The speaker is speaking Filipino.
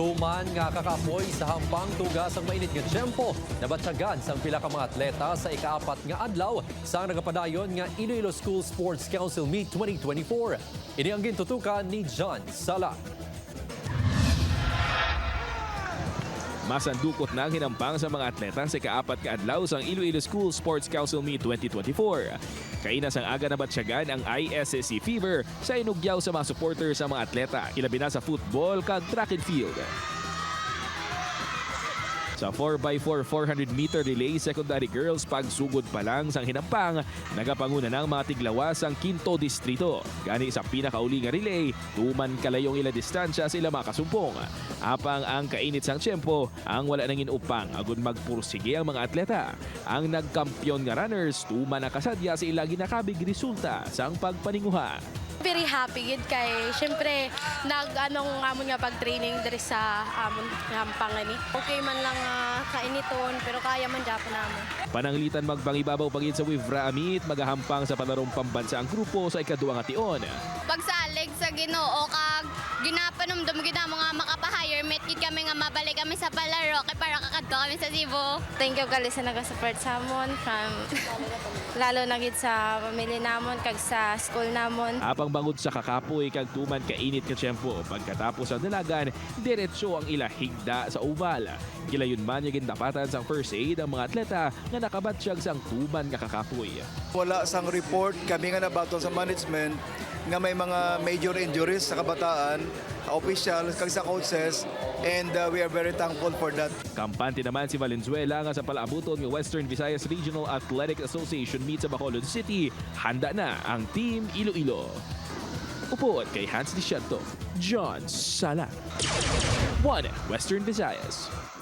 Tuman nga kakapoy sa hampang tugas ang mainit nga tiyempo. Nabatsagan sang pila ka mga atleta sa ikaapat nga adlaw sa nagapadayon nga Iloilo School Sports Council Meet 2024. Ini ang gintutukan ni John Sala. Masandukot ang hinampang sa mga atleta sa kaapat kaadlaw sa Iloilo School Sports Council Meet 2024. Kainas ang aga na batsyagan ang ISSC Fever sa inugyaw sa mga supporters sa mga atleta, ilabi na sa football kag track and field. Sa 4x4 400 meter relay secondary girls pagsugod pa lang sang hinampang nagapanguna ng mga tiglawas ang Quinto Distrito. Gani sa pinakauli nga relay, tuman kalayong ila distansya sila makasumpong. Apang ang kainit sang tiyempo, ang wala nangin upang agon magpursige ang mga atleta. Ang nagkampyon nga runners, tuman nakasadya sa ila ginakabig resulta sang pagpaninguha. Very happy gid kay syempre nag anong amon nga pag-training diri sa amon nga ni. Okay man lang ah, kainiton pero kaya man gyapon namon. Pananglitan magbangibabaw pagin sa Wivra Amit, magahampang sa palarong pambansa ang grupo sa ikaduwa nga tion. pagsalig sa Ginoo kag ginapanumdum gid mga makapa-hire met kami nga mabalik kami sa palaro kay para kakadto kami sa Cebu. Thank you gali sa nag-support sa amon from lalo na gid sa pamilya namon kag sa school namon. Apang bangod sa kakapoy kag tuman kainit ka tiyempo pagkatapos ang dalagan diretso ang ila higda sa oval. Gilayon man yung gindapatan sa first aid ang mga atleta nga nakabatsyag sang tuman nga kakapoy. Wala sang report kami nga nabaton sa management nga may mga major injuries sa kabataan, officials, kag coaches, and uh, we are very thankful for that. Kampante naman si Valenzuela nga sa palaabuton ng Western Visayas Regional Athletic Association meet sa Bacolod City. Handa na ang Team Iloilo. Upo at kay Hans Diciento, John Sala. 1 Western Visayas.